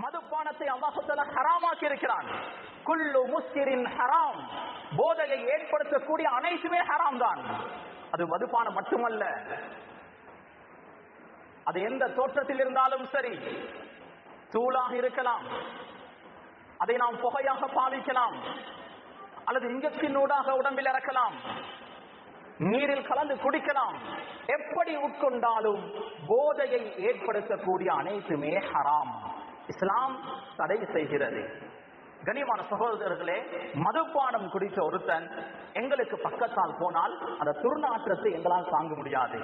மதுபானத்தை அல்லாஹுத்தல ஹராமாக்கி இருக்கிறான் குல்லு முஸ்கிரின் ஹராம். போதையை ஏற்படுத்தக்கூடிய அனைத்துமே ஹராம் தான் அது மதுபானம் மட்டுமல்ல. அது எந்த தோற்றத்தில் இருந்தாலும் சரி தூளாக இருக்கலாம். அதை நாம் புகையாக பாவிக்கலாம். அல்லது இங்கத்தினூடாக உடம்பில் இறக்கலாம். நீரில் கலந்து குடிக்கலாம். எப்படி உட்கொண்டாலும் போதையை ஏற்படுத்தக்கூடிய அனைத்துமே ஹராம். இஸ்லாம் தடை செய்கிறது. கனிமான சகோதரர்களே மதுபானம் குடித்த ஒருத்தன் எங்களுக்கு பக்கத்தால் போனால் அந்த துர்நாற்றத்தை எங்களால் தாங்க முடியாது.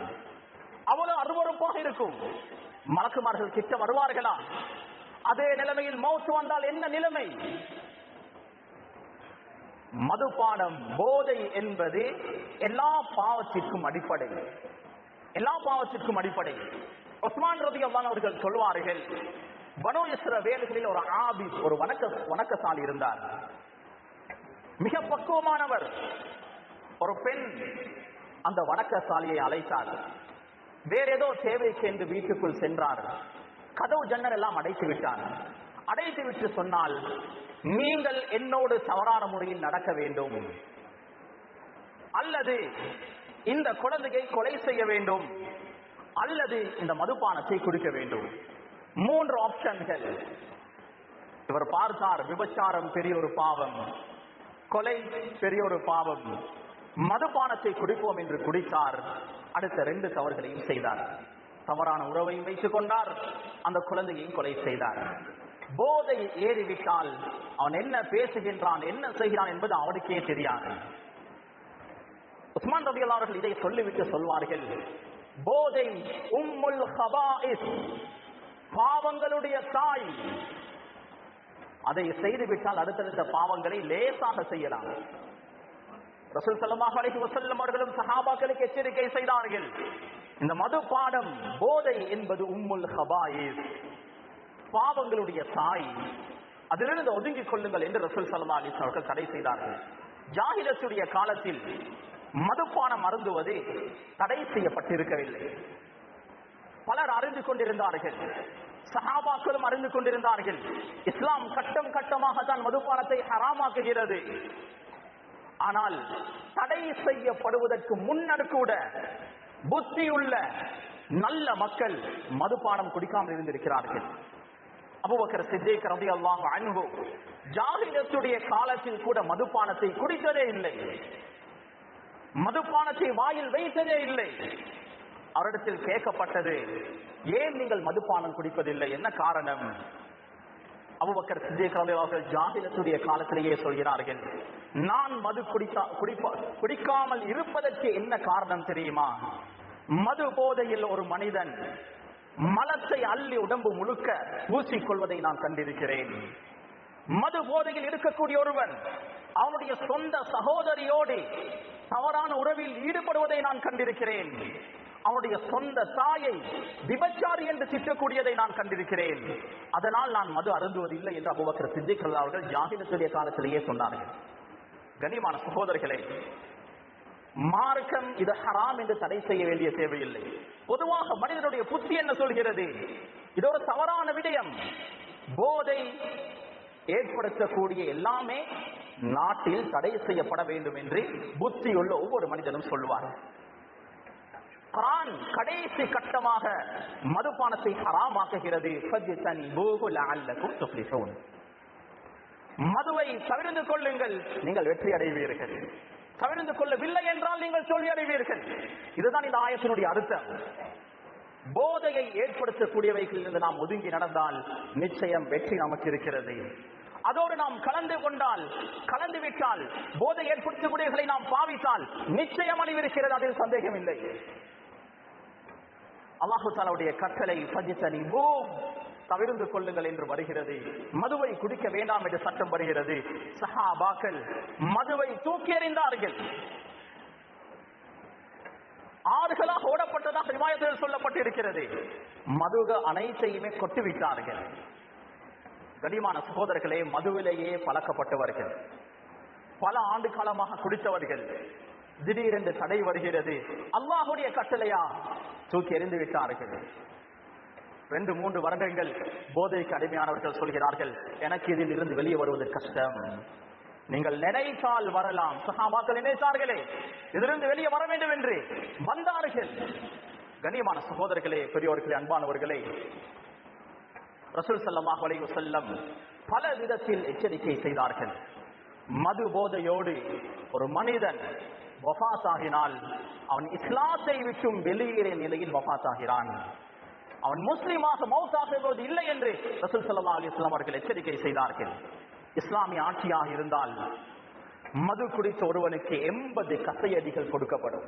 அவ்வளவு அருவறுப்பாக இருக்கும். மலக்குமார்கள் கிட்ட வருவார்களா? அதே நிலைமையில் மௌத்து வந்தால் என்ன நிலைமை? மதுபானம் போதை என்பது எல்லா பாவத்திற்கும் அடிப்படை. எல்லா பாவத்திற்கும் அடிப்படை. உஸ்மான் ரதி அவர்கள் சொல்வார்கள் பனோ வேலைகளில் ஒரு ஆபி ஒரு வணக்க வணக்கசாலி இருந்தார். மிக பக்குவமானவர். ஒரு பெண் அந்த வணக்கசாலியை அழைத்தார். வேற ஏதோ தேவைக்கு என்று வீட்டுக்குள் சென்றார். கதவு ஜன்னல் எல்லாம் அடைத்து விட்டார். அடைத்து விட்டு சொன்னால் நீங்கள் என்னோடு தவறான முறையில் நடக்க வேண்டும். அல்லது இந்த குழந்தையை கொலை செய்ய வேண்டும். அல்லது இந்த மதுபானத்தை குடிக்க வேண்டும். மூன்று ஆப்ஷன்கள் இவர் பார்த்தார் விபச்சாரம் பெரிய ஒரு பாவம். கொலை பெரிய ஒரு பாவம். மதுபானத்தை குடிப்போம் என்று குடித்தார். அடுத்த ரெண்டு தவறுகளையும் செய்தார். தவறான உறவையும் வைத்துக் கொண்டார். அந்த குழந்தையையும் கொலை செய்தார். போதை ஏறிவிட்டால் அவன் என்ன பேசுகின்றான் என்ன செய்கிறான் என்பது அவனுக்கே தெரியாது. உஸ்மான் ரபி அவர்கள் இதை சொல்லிவிட்டு சொல்வார்கள். போதை உம்முல் பாவங்களுடைய தாய். அதை செய்துவிட்டால் அடுத்தடுத்த பாவங்களை லேசாக செய்யலாம். ரசூல் ஸல்லல்லாஹு அலைஹி வசல்லம் அவர்களும் சஹாபாக்களுக்கு எச்சரிக்கை செய்தார்கள். இந்த மது பாடம் போதை என்பது உம்முல் ஹபாயிஸ் பாவங்களுடைய தாய். அதிலிருந்து ஒதுங்கிக் கொள்ளுங்கள் என்று ரசூல் ஸல்லல்லாஹு அலிஸ் அவர்கள் தடை செய்தார்கள். ஜாஹிலத்துடைய காலத்தில் மதுபானம் மருந்துவது தடை செய்யப்பட்டிருக்கவில்லை. பலர் அறிந்து கொண்டிருந்தார்கள். சஹாபாக்களும் அறிந்து கொண்டிருந்தார்கள். இஸ்லாம் கட்டம் கட்டமாக தான் மதுபானத்தை ஹராமாக்குகிறது. ஆனால் தடை செய்யப்படுவதற்கு முன்னர் கூட புத்தி உள்ள நல்ல மக்கள் மதுபானம் குடிக்காமல் இருந்திருக்கிறார்கள். அபுபக்கர் சித்திக் அல்லாஹ் அன்ஹு ஜாகிரத்துடைய காலத்தில் கூட மதுபானத்தை குடித்ததே இல்லை. மதுபானத்தை வாயில் வைத்ததே இல்லை. அவரிடத்தில் கேட்கப்பட்டது. ஏன் நீங்கள் மதுபானம் குடிப்பதில்லை? என்ன காரணம்? அபுபக்கர் சித்திக் ஜாகிலத்துடைய காலத்திலேயே சொல்கிறார்கள். நான் மது குடித்தா குடிப்பா குடிக்காமல் இருப்பதற்கு என்ன காரணம் தெரியுமா? மது போதையில் ஒரு மனிதன் மலத்தை அள்ளி உடம்பு முழுக்க பூசிக்கொள்வதை நான் கண்டிருக்கிறேன். மது போதையில் இருக்கக்கூடிய ஒருவன் அவனுடைய சொந்த சகோதரியோடு தவறான உறவில் ஈடுபடுவதை நான் கண்டிருக்கிறேன். அவனுடைய சொந்த தாயை விபச்சாரி என்று திட்டக்கூடியதை நான் கண்டிருக்கிறேன். அதனால் நான் மது அருந்துவதில்லை என்று அபுபக்கர் சித்திகள் அவர்கள் ஜாகிரத்துடைய காலத்திலேயே சொன்னார்கள். கனிமான சகோதரர்களே மார்க்கம் இது ஹராம் என்று தடை செய்ய வேண்டிய தேவையில்லை. பொதுவாக மனிதனுடைய புத்தி என்ன சொல்கிறது? இது ஒரு தவறான விடயம். போதை ஏற்படுத்தக்கூடிய எல்லாமே நாட்டில் தடை செய்யப்பட வேண்டும் என்று புத்தியுள்ள ஒவ்வொரு மனிதனும் சொல்லுவார் குரான் கடைசி கட்டமாக மதுபானத்தை ஹராமாக்குகிறது. மதுவை தவிர்த்து கொள்ளுங்கள். நீங்கள் வெற்றி அடைவீர்கள். தவிர்த்து கொள்ளவில்லை என்றால் நீங்கள் தோல்வி அடைவீர்கள். இதுதான் இந்த ஆயத்தினுடைய அர்த்தம். போதையை ஏற்படுத்தக்கூடியவைகளிலிருந்து நாம் ஒதுங்கி நடந்தால் நிச்சயம் வெற்றி நமக்கு இருக்கிறது. அதோடு நாம் கலந்து கொண்டால் கலந்து விட்டால் போதை ஏற்படுத்தக்கூடியவர்களை நாம் பாவித்தால் நிச்சயம் அணிவிருக்கிறது அதில் சந்தேகம் இல்லை அல்லாஹு தாலாவுடைய கட்டளை பஜித்தனி தவிர்ந்து கொள்ளுங்கள் என்று வருகிறது. மதுவை குடிக்க வேண்டாம் என்று சட்டம் வருகிறது. சஹாபாக்கள் மதுவை தூக்கி எறிந்தார்கள். ஆறுகளாக ஓடப்பட்டதாக விமாயத்தில் சொல்லப்பட்டிருக்கிறது. மதுக அனைத்தையுமே கொட்டுவிட்டார்கள். கனிமான சகோதரர்களே மதுவிலேயே பழக்கப்பட்டவர்கள். பல ஆண்டு காலமாக குடித்தவர்கள். திடீரென்று தடை வருகிறது. அல்லாஹுடைய கட்டளையா? தூக்கி எறிந்து விட்டார்கள். ரெண்டு மூன்று வருடங்கள் போதைக்கு அடிமையானவர்கள் சொல்கிறார்கள். எனக்கு இதில் இருந்து வெளியே வருவது கஷ்டம். நீங்கள் நினைத்தால் வரலாம். சகாபாக்கள் நினைத்தார்களே இதிலிருந்து வெளியே வர வேண்டும் என்று. வந்தார்கள். கண்ணியமான சகோதரர்களே பெரியோர்களே அன்பானவர்களே ரசூல் செல்லமாக அலைஹி பல விதத்தில் எச்சரிக்கை செய்தார்கள். மது போதையோடு ஒரு மனிதன் வஃபாத் ஆகினால் அவன் இஸ்லாத்தை விட்டும் வெளியேறிய நிலையில் வஃபாத் ஆகிறான் அவன் முஸ்லிமாக மௌத்தாகுவது இல்லை என்று ரசூல் சல்லா அலி இஸ்லாம் அவர்கள் எச்சரிக்கை செய்தார்கள். இஸ்லாமிய ஆட்சியாக இருந்தால் மது குடித்த ஒருவனுக்கு எண்பது கசையடிகள் கொடுக்கப்படும்.